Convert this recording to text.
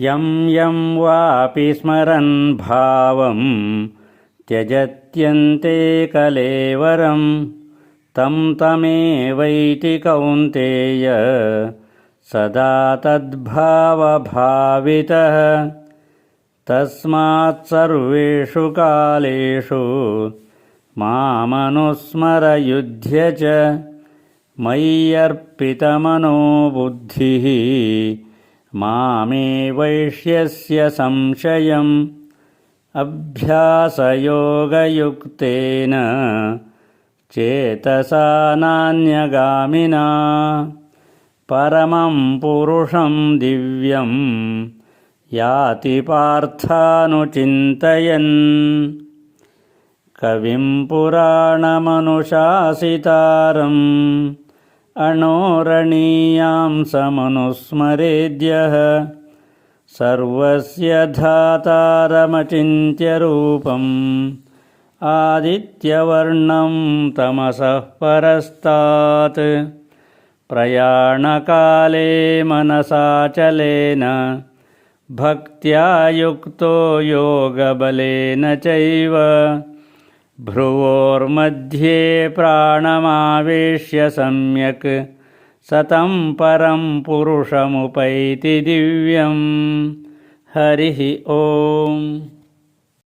यं यं वापि स्मरन् भावं त्यजत्यन्ते कलेवरं तं तमेवैति कौन्तेय सदा तद्भावभावितः। तस्मात् सर्वेषु कालेषु मामनुस्मरयुध्य च मय्यर्पितमनो बुद्धिः मामे वैश्यस्य संशयम् अभ्यासयोगयुक्तेन चेतसा नान्यगामिना। परमं पुरुषं दिव्यं याति पार्थानुचिन्तयन्। कविं पुराणमनुशासितारम् अणोरणीयां समनुस्मरेद्यः। सर्वस्य धातारमचिन्त्यरूपम्। आदित्यवर्णं तमसः परस्तात्। प्रयाणकाले मनसाचलेन भक्त्या युक्तो योगबलेन चैव भ्रुवोर्मध्ये प्राणमावेश्य सम्यक् सतं परं पुरुषमुपैति दिव्यं। हरिः ओम्